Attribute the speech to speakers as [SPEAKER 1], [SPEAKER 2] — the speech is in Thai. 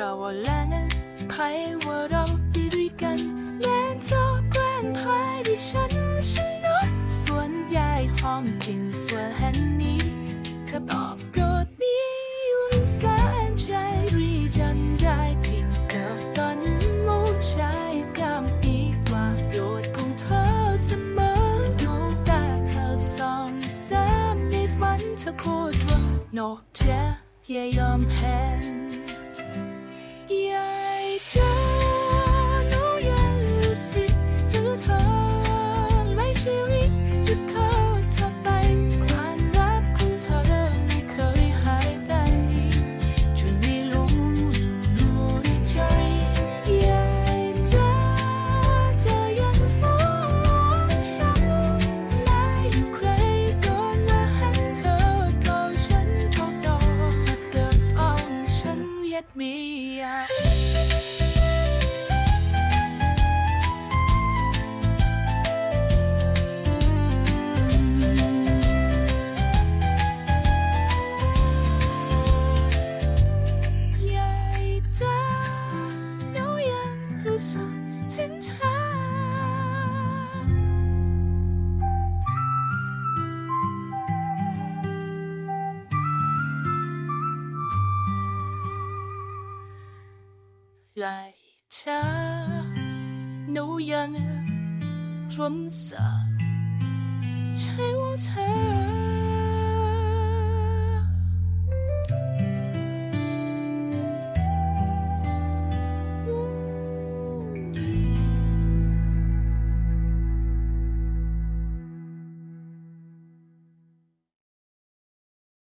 [SPEAKER 1] เราและนั้นไพว่าเราดีด้วยกันแลนซอแกล้งพายดิฉันชนะส่วนยายหอมกินส่วนหันนี้เธอบอกโปรดมีอยู่นสายใจรีจำได้กินกับตอนมุ่งชายกำอีกว่าโปรดของเธอเสมอดวงตาเธอสองแสมในฝันเธอโคตรว่านกแจอย่ายอมแพ้ Later, no younger from sun. Time was her.